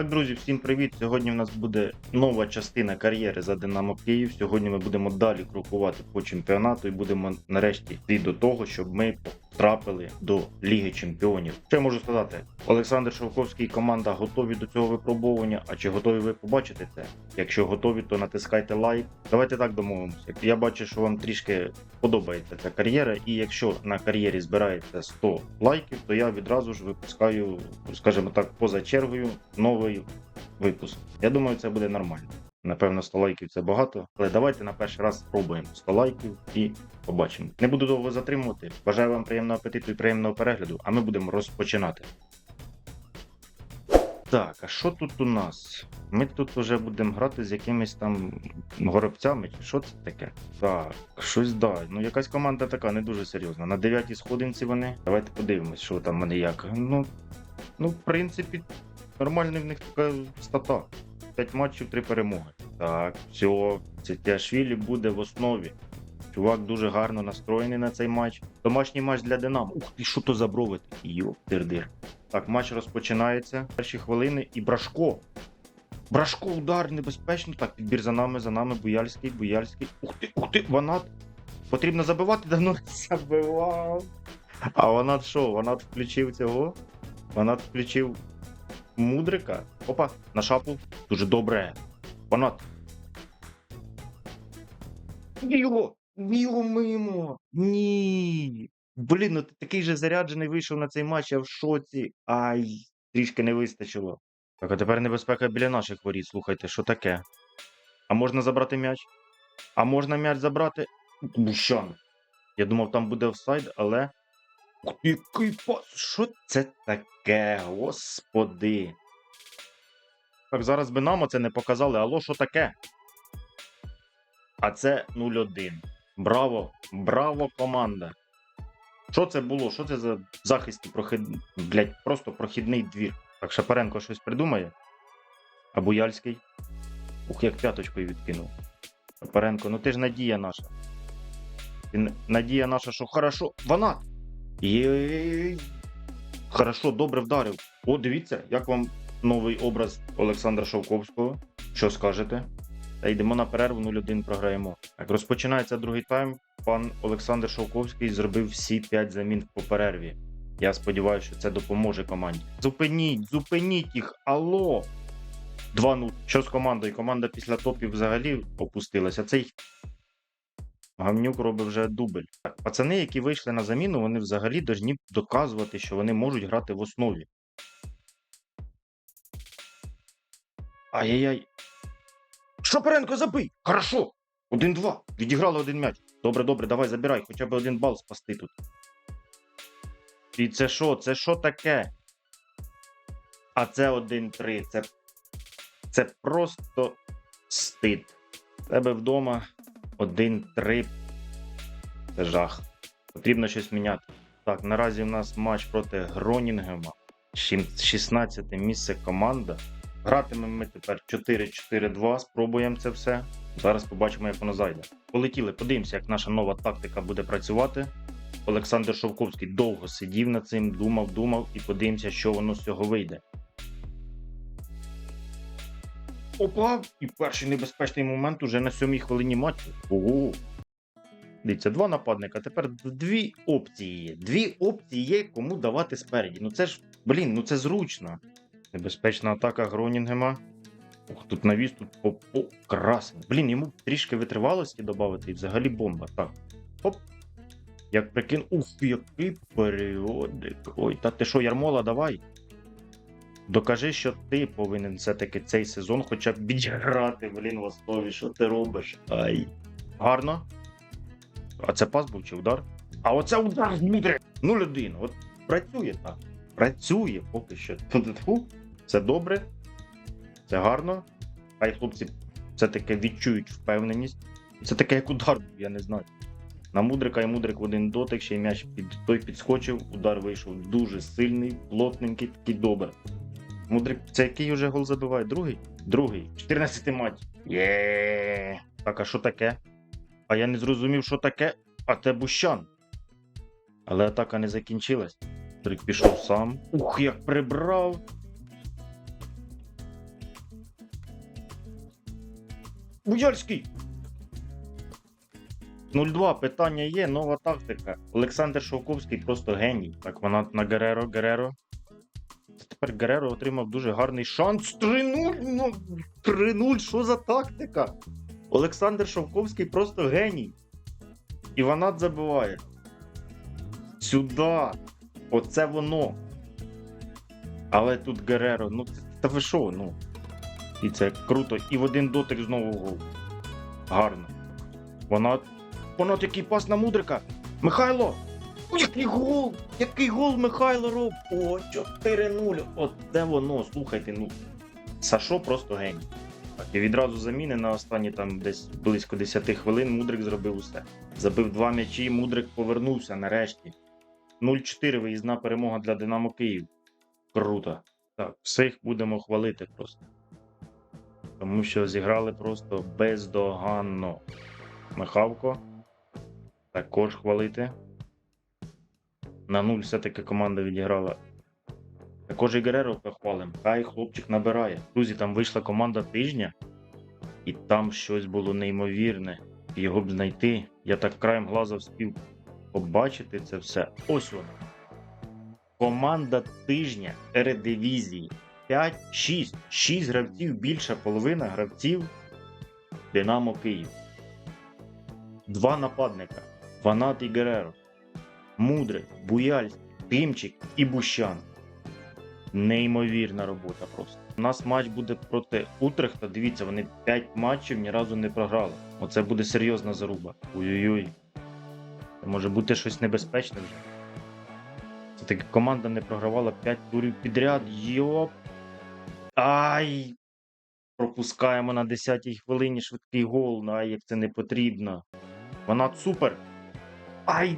Так, друзі, всім привіт! Сьогодні в нас буде нова частина кар'єри за Динамо Київ. Сьогодні ми будемо далі крокувати по чемпіонату і будемо нарешті йти до того, щоб ми потрапили до Ліги Чемпіонів. Що я можу сказати? Олександр Шовковський і команда готові до цього випробовування. А чи готові ви побачити це? Якщо готові, то натискайте лайк. Давайте так домовимося. Я бачу, що вам трішки подобається ця кар'єра, і якщо на кар'єрі збирається 100 лайків, то я відразу ж випускаю, скажімо так, поза чергою новий випуск. Я думаю, це буде нормально. Напевно, 100 лайків це багато, але давайте на перший раз спробуємо 100 лайків і побачимо. Не буду довго затримувати. Бажаю вам приємного апетиту і приємного перегляду, а ми будемо розпочинати. Так, а що тут у нас? Ми тут вже будемо грати з якимись там горобцями, чи що це таке? Так, щось да. Ну якась команда така не дуже серйозна. На дев'ятій сходинці вони. Давайте подивимось, що там вони як. Ну, ну, в принципі, нормальний в них така стата. 5 матчів, 3 перемоги. Так, все, це Тяшвілі буде в основі. Чувак дуже гарно настроєний на цей матч. Домашній матч для Динамо. Ух ти, що то за брови такі? Йоп-дир-дир. Так, матч розпочинається. Перші хвилини і Брашко. Брашко, удар небезпечно. Так, підбір за нами, за нами. Буяльський, Буяльський. Ух ти, ух ти, Ванат. Потрібно забивати, давно не забивав. А Ванат що? Ванат включив цього? Ванат включив мудрика. Опа, на шапу. Дуже добре. Ванат. Його, його мимо. Ні. Блін, ну ти такий же заряджений вийшов на цей матч, я в шоці. Ай, трішки не вистачило. Так, а тепер небезпека біля наших воріт. Слухайте, що таке? А можна забрати м'яч? А можна м'яч забрати? Бущан. Я думав, там буде офсайд, але. Який пас! Що це таке? Господи. Так, зараз би нам оце не показали. Алло, що таке? А це 0-1. Браво! Браво, команда! Що це було? Що це за захист і прохід... Блять, просто прохідний двір. Так Шапаренко щось придумає. А Буяльський. Ух, як п'яточкою відкинув. Шапаренко, ну ти ж надія наша. Надія наша, що хорошо. Вона! Єй! Хорошо, добре вдарив. О, дивіться, як вам новий образ Олександра Шовковського. Що скажете? Та йдемо на перерву 0-1 програємо. Так, розпочинається другий тайм. Пан Олександр Шовковський зробив всі 5 замін по перерві. Я сподіваюся, що це допоможе команді. Зупиніть, зупиніть їх! Алло! 2-0. Що з командою? Команда після топів взагалі опустилася. Цей Гамнюк робить вже дубль. Пацани, які вийшли на заміну, вони взагалі повинні доказувати, що вони можуть грати в основі. Ай-яй-яй. Шапаренко забий! Хорошо! Один-два. Відіграли один м'яч. Добре, добре, давай забирай, хоча б один бал спасти тут. І це що? Це що таке? А це 1-3. Це, це просто стид. Тебе вдома 1-3. Це жах. Потрібно щось міняти. Так, наразі в нас матч проти Гронінгема. 16 місце команда. Гратимемо ми тепер 4-4-2. Спробуємо це все. Зараз побачимо, як воно зайде. Полетіли, подивимося, як наша нова тактика буде працювати. Олександр Шовковський довго сидів над цим, думав, думав, і подивимося, що воно з цього вийде. Опа! І перший небезпечний момент уже на сьомій хвилині матчу. Ого! Дивіться, два нападника. Тепер дві опції є. Дві опції є, кому давати спереді. Ну це ж, блін, ну це зручно. Небезпечна атака Гронінгема. Ух, тут навіс, тут по, по. Блін, йому трішки витривалості додати і взагалі бомба. Так. Хоп. Як прикин. Ух, який періодик. Ой, та ти що, Ярмола, давай. Докажи, що ти повинен все-таки цей сезон хоча б відіграти, блін, в основі, що ти робиш. Ай. Гарно. А це пас був чи удар? А оце удар внутрі. 0-1. От працює так. Працює поки що. Тьфу-тьфу. Це добре. Це гарно. Хай хлопці все-таки відчують впевненість. Це таке, як удар, я не знаю. На мудрика і мудрик в один дотик, ще й м'яч під той підскочив, удар вийшов дуже сильний, плотненький, такий добре. Мудрик, це який уже гол забиває? Другий? Другий. 14 мать. Є. Так, а що таке? А я не зрозумів, що таке. А це Бущан. Але атака не закінчилась. Мудрик пішов сам. Ух, як прибрав. Буяльський! 0-2 питання є, нова тактика. Олександр Шовковський просто геній. Так вона на Гереро Гереро. Тепер Гереро отримав дуже гарний шанс. 3-0! Ну, 3-0, що за тактика? Олександр Шовковський просто геній. І вона забиває. Сюди. Оце воно. Але тут Гереро, ну та ви що, ну. І це круто. І в один дотик знову гол. Гарно. Вона. Вона такий пас на мудрика. Михайло! Який гол! Який гол Михайло роб! О, 4-0. От де воно, слухайте, ну. Сашо просто геній. І відразу заміни на останні там десь близько 10 хвилин Мудрик зробив усе. Забив два м'ячі, Мудрик повернувся нарешті. 0-4 виїзна перемога для Динамо Київ. Круто. Так, всіх будемо хвалити просто. Тому що зіграли просто бездоганно. Михавко. Також хвалити. На нуль все-таки команда відіграла. Також і Гереро похвалим. Хай хлопчик набирає. Друзі, там вийшла команда тижня, і там щось було неймовірне. Його б знайти. Я так краєм глаза вспів побачити це все. Ось воно. Команда тижня Ередивізії. 5-6. 6 гравців, більша половина гравців Динамо Київ. Два нападника. Ванат і Гереро. Мудрик, Буяльський, Тимчик і Бущан. Неймовірна робота просто. У нас матч буде проти Утрехта. Дивіться, вони 5 матчів ні разу не програли. Оце буде серйозна заруба. Ой-ой-ой. Це може бути щось небезпечне вже. Це таки команда не програвала 5 турів підряд. Йоп. Ай! Пропускаємо на 10-й хвилині швидкий гол. Ну, Ай, як це не потрібно. Вона супер. Ай!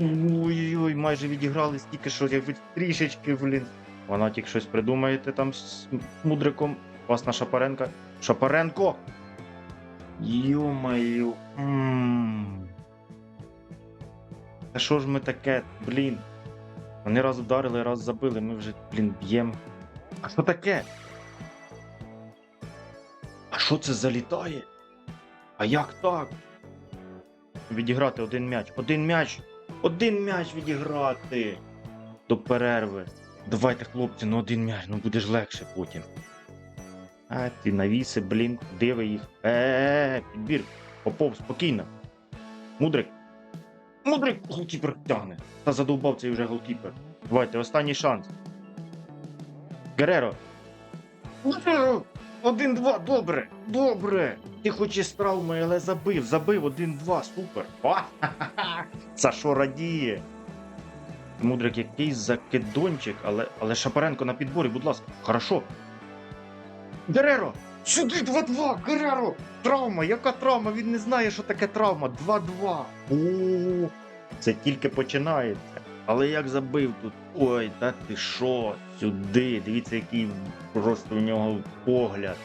Ой-ой-ой, майже відіграли стільки, що я хоч трішечки, блін. Вона тільки щось придумаєте там з мудриком. Пас на Шапаренка. Шапаренко! Йо-моє. М. Та що ж ми таке, блін? Вони раз вдарили, раз забили, ми вже, блін, б'ємо. А що таке? А що це залітає? А як так? Відіграти один м'яч. Один м'яч! Один м'яч відіграти до перерви. Давайте, хлопці, ну один м'яч, ну буде ж легше потім. А ти навіси, блін, диви їх. Е-е-е, підбір. Попов, спокійно. Мудрик. Мудрик голкіпер тягне. Та задовбав цей вже голкіпер. Давайте, останній шанс. Гереро. Гереро! Один-два, добре, добре. Ти хоч і з травмою, але забив, забив один-два, супер. О. Сашо радіє. Мудрик якийсь закидончик, але, але Шапаренко на підборі, будь ласка. Хорошо. Гереро! Сюди 2-2! Гереро! Травма! Яка травма? Він не знає, що таке травма. 2-2. О, це тільки починається. Але як забив тут? Ой, та ти що? Сюди. Дивіться, який просто у нього погляд.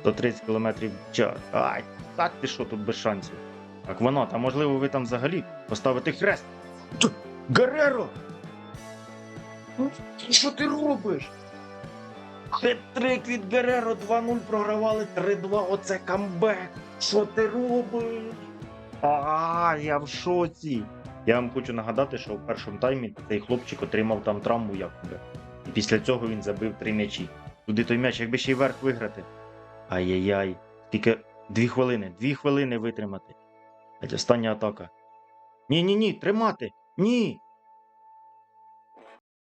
130 км в час. Ай, так ти що тут без шансів? Так воно, та можливо ви там взагалі поставите хрест. Т- Гереро! Ну, Що ти робиш? Хет-трик від Гереро 2-0 програвали 3-2. Оце камбек. Що ти робиш? А, я в шоці. Я вам хочу нагадати, що в першому таймі цей хлопчик отримав там травму якоби. І після цього він забив три м'ячі. Туди той м'яч, якби ще й верх виграти. Ай-яй-яй. Тільки дві хвилини, дві хвилини витримати. Геть, Остання атака. Ні, ні, ні, тримати. Ні.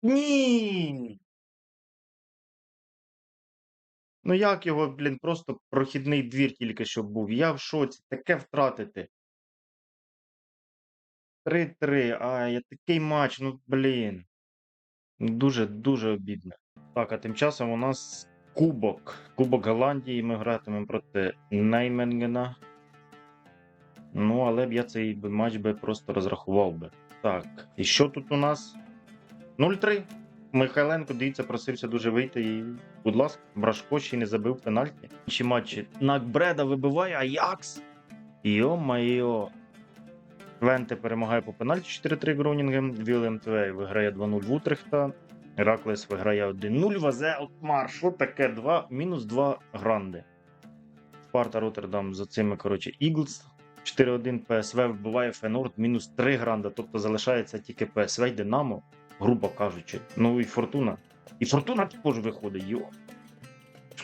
Ні. Ну як його, блін, просто прохідний двір тільки що був. Я в шоці, таке втратити. 3-3. Ай, такий матч, ну блін. Дуже, дуже обідно. Так, а тим часом у нас Кубок. Кубок Голландії. Ми гратимемо проти Нейменгена. Ну, але б я цей матч би просто розрахував би. Так, і що тут у нас? 0-3. Михайленко, дивіться, просився дуже вийти. І, будь ласка, Брашко ще не забив пенальті. Інші матчі. Накбреда вибиває Аякс. Йо-майо. Венте перемагає по пенальті 4-3 Гронінгем. Вілем Твей виграє 2-0 в Утрехта. Іраклес виграє 1-0. Вазе Отмар. Що таке? 2, мінус 2 гранди. Спарта Роттердам за цими, коротше, Іглс. 4-1 ПСВ вбиває Фенорд мінус 3 гранда, тобто залишається тільки ПСВ й Динамо, грубо кажучи. Ну і Фортуна. І Фортуна також виходить, йо.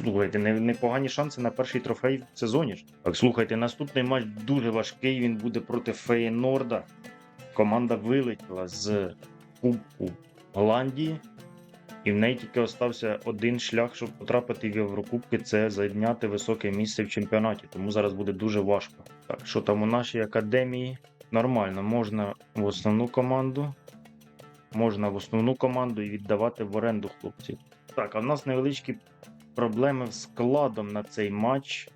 Слухайте, не- непогані шанси на перший трофей в сезоні ж. Так, слухайте, наступний матч дуже важкий. Він буде проти Фейнорда. Команда вилетіла з Кубку Голландії, і в неї тільки остався один шлях, щоб потрапити в Єврокубки, це зайняти високе місце в чемпіонаті. Тому зараз буде дуже важко. Так, що там у нашій академії? Нормально, можна в основну команду. Можна в основну команду і віддавати в оренду хлопців. Так, а в нас невеличкі проблеми з складом на цей матч.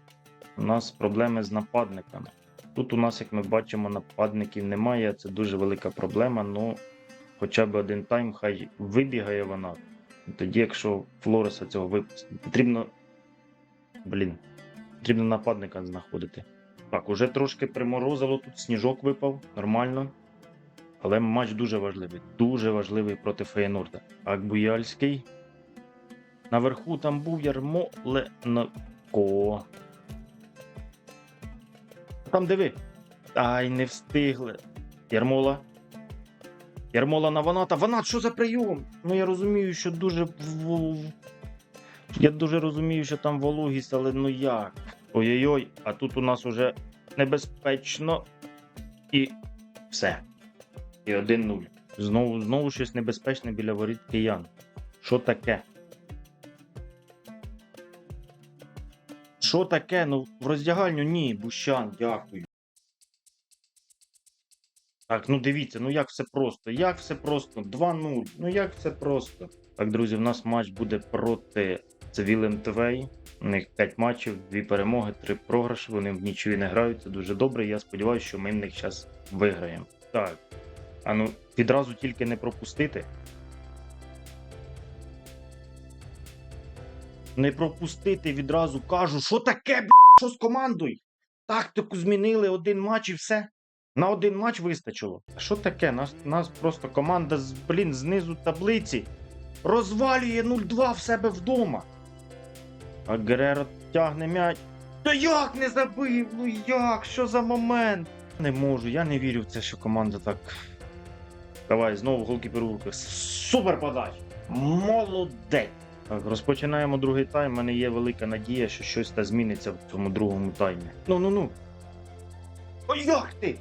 У нас проблеми з нападниками. Тут у нас, як ми бачимо, нападників немає. Це дуже велика проблема. Ну, хоча б один тайм, хай вибігає вона. Тоді, якщо Флореса цього випустить, потрібно. Блін, потрібно нападника знаходити. Так, уже трошки приморозило, тут сніжок випав, нормально. Але матч дуже важливий. Дуже важливий проти Фейнорда. Акбуяльський. Наверху там був Ярмоленко. Там диви. Ай, не встигли. Ярмола. Ярмола на Ваната. Ванат, що за прийом? Ну я розумію, що дуже. Я дуже розумію, що там вологість, але ну як? Ой-ой-ой, а тут у нас уже небезпечно. І все. І 1-0. Знову, знову щось небезпечне біля воріт киян. Що таке? Що таке? Ну, в роздягальню ні, Бущан, дякую. Так, ну дивіться, ну як все просто. Як все просто? 2-0. Ну як все просто. Так, друзі, в нас матч буде проти Цивілем ТВ. У них 5 матчів, 2 перемоги, 3 програші. Вони в нічої не грають. Це дуже добре. Я сподіваюся, що ми в них зараз виграємо. Так. А ну, відразу тільки не пропустити. Не пропустити відразу кажу, що таке, б***, що з командою? Тактику змінили один матч і все. На один матч вистачило. Що таке? Нас, нас просто команда з, блін, знизу таблиці розвалює 0-2 в себе вдома. А Гереро тягне м'яч. Та як не забив? Ну як? Що за момент? Не можу, я не вірю в це, що команда так. Давай, знову голкіпер у руках. Супер подача! Молодець! Так, розпочинаємо другий тайм. У мене є велика надія, що щось та зміниться в цьому другому таймі. Ну ну ну. О, як ти?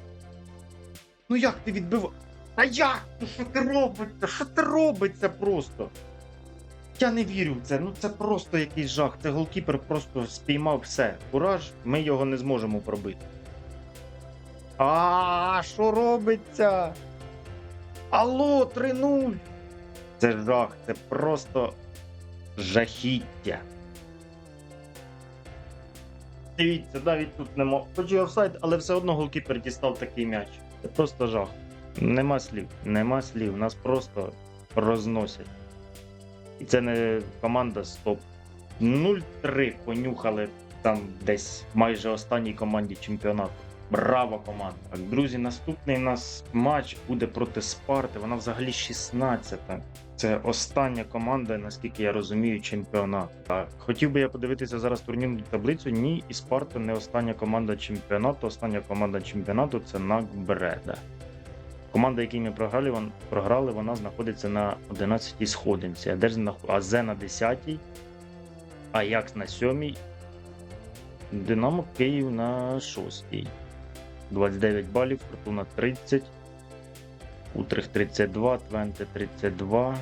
Ну як ти відбив? А як? Ну що ти робиться? Що ти робиться просто? Я не вірю в це. Ну це просто якийсь жах. Це голкіпер просто спіймав все. Кураж, ми його не зможемо пробити. А що робиться? Алло, 3-0. Це жах, це просто жахіття. Дивіться, навіть тут нема. Хоч і офсайд, але все одно голкіпер дістав такий м'яч. Це просто жах. Нема слів, нема слів. Нас просто розносять. І це не команда стоп. 0-3 понюхали там десь майже останній команді чемпіонату. Браво, команда! Друзі, наступний у нас матч буде проти Спарти. Вона взагалі 16-та. Це остання команда, наскільки я розумію, чемпіонат. Хотів би я подивитися зараз турнірну таблицю. Ні, і Спарта не остання команда чемпіонату. Остання команда чемпіонату це Накбреда. Команда, якій ми програли, програли, вона знаходиться на 11-й сходинці. А де ж знаход... АЗ на 10-й, Аякс на 7-й, Динамо Київ на 6-й. 29 балів, Фортуна 30, Утрих 32, Твенте 32,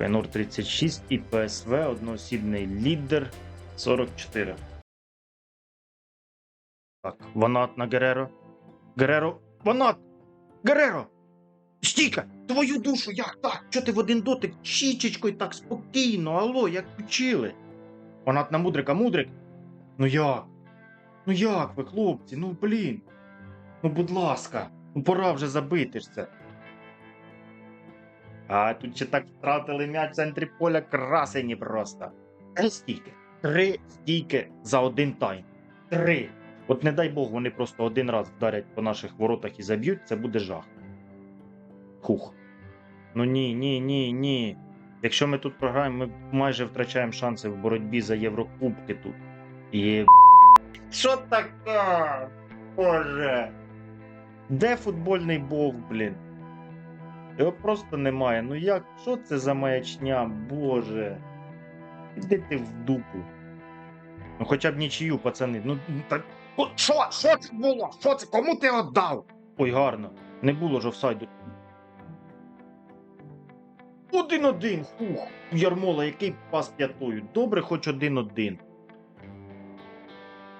Фейнор 36 і ПСВ одноосібний лідер 44. Так, Ванат на Гереро. Гереро. Ванат! Гереро! Стійка! Твою душу, як так? Чого ти в один дотик чічечкою так спокійно, алло, як вчили? Ванат на мудрика, мудрик. Ну як? Ну як ви, хлопці? Ну блін. Ну, будь ласка, ну пора вже забити ж це. А тут ще так втратили м'яч в центрі поля красені просто. Три стійки. Три стійки за один тайм. Три. От не дай Бог, вони просто один раз вдарять по наших воротах і заб'ють, це буде жах. Хух. Ну ні, ні, ні, ні. Якщо ми тут програємо, ми майже втрачаємо шанси в боротьбі за Єврокубки тут. І Що таке? Боже. Де футбольний бог, блін? Його просто немає. Ну як? Що це за маячня, боже? Іди ти в дупу. Ну хоча б нічию, пацани. Ну так. Що? Що це було? Що це? Кому ти віддав? Ой, гарно. Не було ж офсайду. Один-один. Фух. Ярмола, який пас п'ятою. Добре, хоч один-один.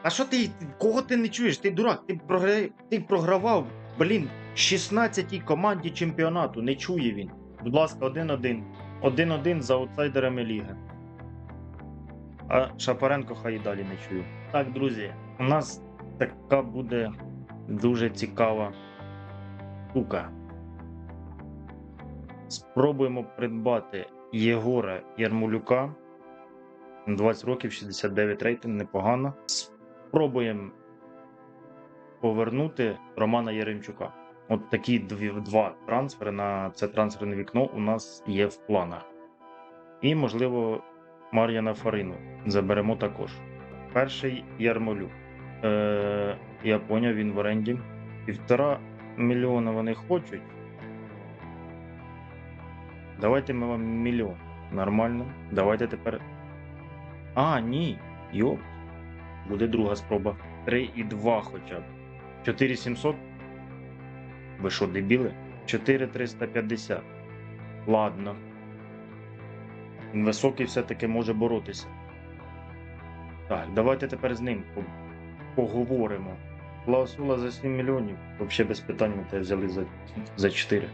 А що ти. Кого ти не чуєш? Ти дурак, ти, програ... ти програвав, блін, 16-й команді чемпіонату. Не чує він. Будь ласка, 1-1. 1-1 за аутсайдерами ліги. А Шапаренко хай і далі не чую. Так, друзі, у нас така буде дуже цікава штука. Спробуємо придбати Єгора Ярмолюка. 20 років, 69 рейтинг, непогано. Спробуємо повернути Романа Яремчука. От такі дві, два трансфери на це трансферне вікно у нас є в планах. І, можливо, Мар'яна Фарину заберемо також. Перший Ярмолюк. Е, я поняв, він в оренді. Півтора мільйона вони хочуть. Давайте ми вам мільйон. Нормально. Давайте тепер. А, ні. Йоп. Буде друга спроба. 3,2 хоча б. 4700. Ви що, дебіли? 4350. Ладно. Він Високий все-таки може боротися. Так, давайте тепер з ним поговоримо. Клаусула за 7 мільйонів. Взагалі без питань ми тебе взяли за, за 4.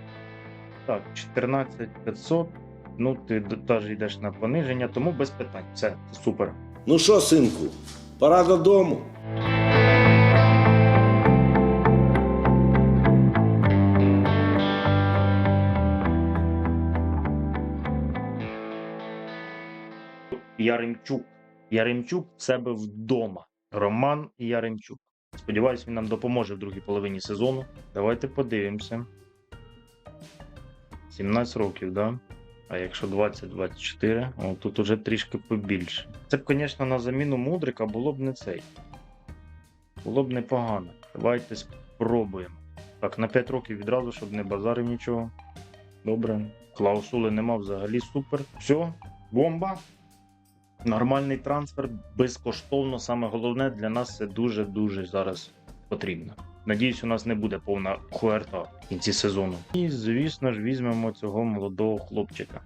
Так, 14 500. Ну, ти теж йдеш на пониження, тому без питань. Все, супер. Ну що, синку, пора додому. Яремчук. Яремчук в себе вдома. Роман Яремчук. Сподіваюсь, він нам допоможе в другій половині сезону. Давайте подивимося. 17 років, да? А якщо 20-24, о, тут уже трішки побільше. Це б, звісно, на заміну мудрика було б не цей. Було б непогано. Давайте спробуємо. Так, на 5 років відразу, щоб не базарив нічого. Добре. Клаусули нема взагалі супер. Все, бомба. Нормальний трансфер безкоштовно. Саме головне для нас це дуже-дуже зараз потрібно. Надіюсь, у нас не буде повна хуерта в кінці сезону. І, звісно ж, візьмемо цього молодого хлопчика.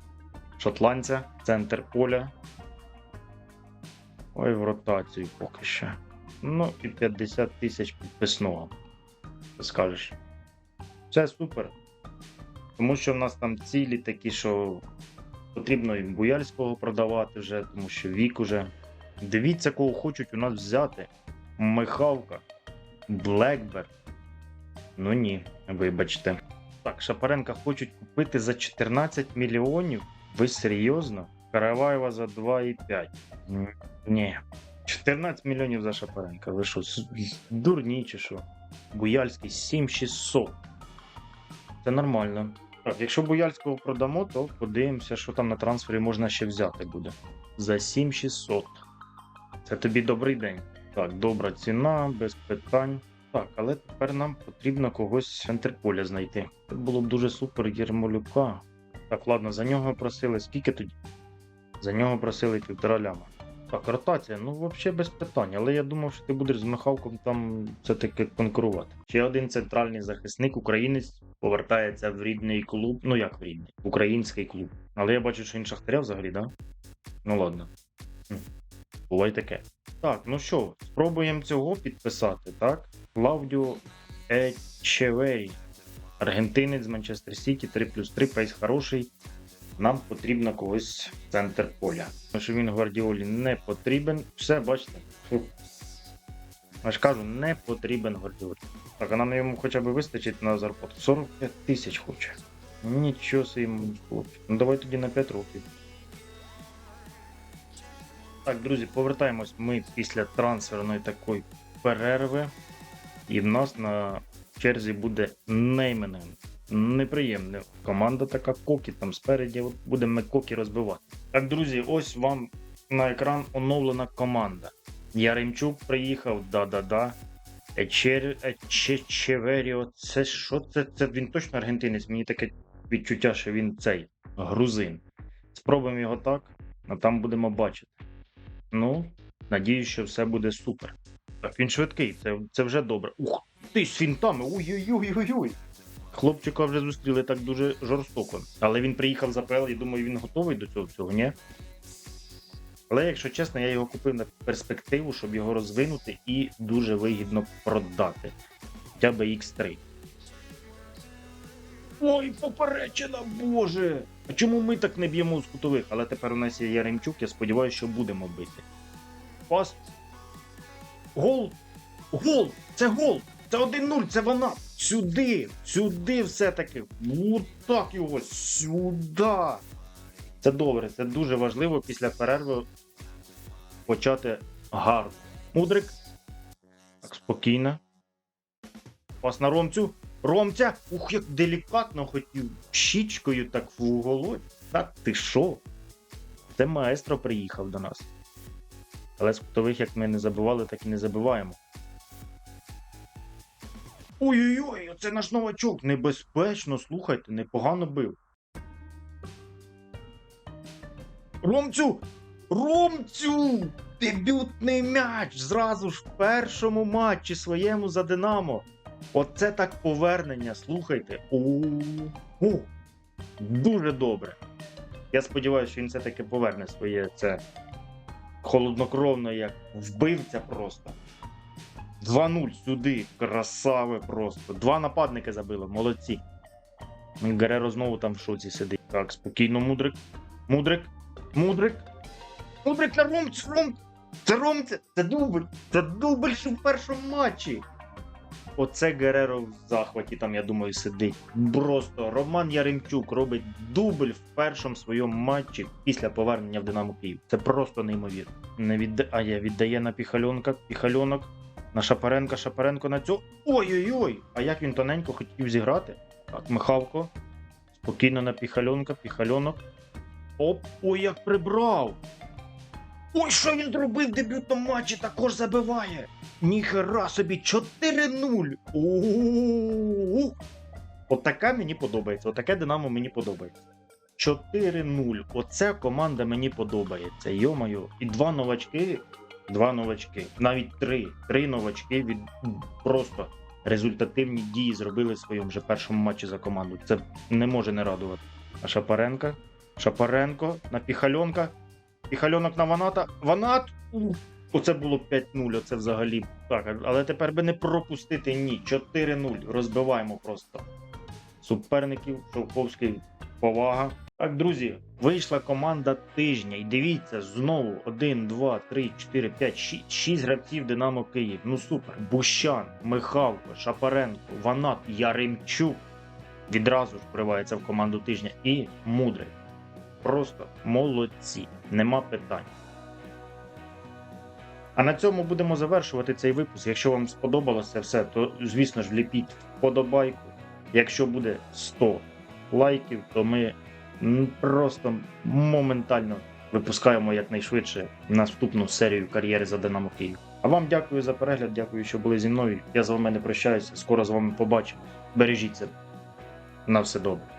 Шотландця, центр поля. Ой, в ротацію поки що. Ну і 50 тисяч підписного. Скажеш? Це супер. Тому що в нас там цілі такі, що Потрібно і Буяльського продавати вже, тому що вік уже. Дивіться, кого хочуть у нас взяти. Михалка, Блекберг. Ну ні, вибачте. Так, Шапаренка хочуть купити за 14 мільйонів. Ви серйозно? Караваєва за 2,5. Ні. 14 мільйонів за Шапаренка. Ви що, дурні чи що? Буяльський 7600. Це нормально. Так, якщо Бояльського продамо, то подивимося, що там на трансфері можна ще взяти буде. За 7600. Це тобі добрий день. Так, добра ціна, без питань. Так, але тепер нам потрібно когось з центр поля знайти. Це було б дуже супер Єрмолюка. Так, ладно, за нього просили. Скільки тоді? За нього просили півтора ляма. Так, ротація, ну взагалі без питань, але я думав, що ти будеш з Михалком там все-таки конкурувати. Ще один центральний захисник, українець, повертається в рідний клуб. Ну як в рідний, український клуб. Але я бачу, що він шахтаря взагалі, да? Ну ладно. Хм. Буває таке. Так, ну що, спробуємо цього підписати, так? Клаудіо Ечевей. Аргентинець з Манчестер Сіті, 3 плюс 3, пейс хороший. Нам потрібно когось центр поля. Тому що він Гвардіолі не потрібен. Все, бачите. Я ж кажу, не потрібен Гвардіолі. Так, а нам йому хоча б вистачить на зарплату. 45 тисяч хоче. Нічого йому хлопчик. Ну давай тоді на 5 років. Так, друзі, повертаємось ми після трансферної такої перерви. І в нас на черзі буде Нейменен. Неприємна команда така Кокі там спереді. От будемо Кокі розбивати. Так, друзі, ось вам на екран оновлена команда. Яремчук приїхав, да-да-да. Ечер... Це що це? Це він точно аргентинець? Мені таке відчуття, що він цей грузин. Спробуємо його так, а там будемо бачити. Ну, надіюсь, що все буде супер. Так, він швидкий, це, це вже добре. Ух ти з фінтами! Ой-ой-ой-ой-ой. Хлопчика вже зустріли так дуже жорстоко. Але він приїхав з АПЛ і думаю, він готовий до цього всього, ні? Але якщо чесно, я його купив на перспективу, щоб його розвинути і дуже вигідно продати. Хоча б X3. Ой, поперечина, боже! А чому ми так не б'ємо з кутових? Але тепер у нас є Яремчук, я сподіваюся, що будемо бити. Пас. Гол! Гол! Це гол! Це 1-0, це вона! Сюди! Сюди все-таки! Вот так його! Сюди! Це добре, це дуже важливо після перерви почати гарно. Мудрик. Так, спокійно. Пас на Ромцю. Ромця! Ух, як делікатно хотів щічкою так в уголок. Та ти що? Це маестро приїхав до нас. Але з кутових, як ми не забивали, так і не забиваємо. Ой-ой-ой, оце наш новачок. Небезпечно, слухайте, непогано бив. Ромцю! Ромцю! Дебютний м'яч! Зразу ж в першому матчі своєму за Динамо. Оце так повернення, слухайте. О, дуже добре. Я сподіваюся, що він все-таки поверне своє це холоднокровно, як вбивця просто. 2-0 сюди, красави просто. Два нападники забили, молодці. Гереро знову там в шоці сидить. Так, спокійно, мудрик. Мудрик. Мудрик. Мудрик на Ром. Це Ромця, це дубль. Це дубль ще в першому матчі. Оце Гереро в захваті, там, я думаю, сидить. Просто Роман Яремчук робить дубль в першому своєму матчі після повернення в Динамо Київ. Це просто неймовірно. Не відда... А я віддає на Піхальонка, Піхальонок, на Шапаренка, Шапаренко на цього. Ой-ой-ой! А як він тоненько хотів зіграти? Так, Михалко. Спокійно на Піхальонка, Піхальонок. Оп, ой, як прибрав! Ой, що він зробив в дебютному матчі, також забиває. Ніхера собі 4-0. У-у-у. Отака мені подобається. Отаке Динамо мені подобається. 4-0. Оця команда мені подобається. Йо-моє. І два новачки. Два новачки. Навіть три. Три новачки від просто результативні дії зробили в своєму вже першому матчі за команду. Це не може не радувати. А Шапаренка. Шапаренко на Піхальонка. Піхальонок на Ваната. Ванат! Ух, Оце було 5-0, оце взагалі так. Але тепер би не пропустити ні. 4-0. Розбиваємо просто. Суперників, Шовковський, повага. Так, друзі, вийшла команда тижня. І дивіться, знову 1, 2, 3, 4, 5, 6, 6 гравців Динамо Київ. Ну супер. Бущан, Михалко, Шапаренко, Ванат, Яремчук. Відразу ж вривається в команду тижня. І Мудрий. Просто молодці. Нема питань. А на цьому будемо завершувати цей випуск. Якщо вам сподобалося все, то звісно ж вліпіть вподобайку. Якщо буде 100 лайків, то ми просто моментально випускаємо якнайшвидше наступну серію кар'єри за Динамо Київ. А вам дякую за перегляд, дякую, що були зі мною. Я з вами не прощаюся. Скоро з вами побачимось. Бережіть себе. На все добре.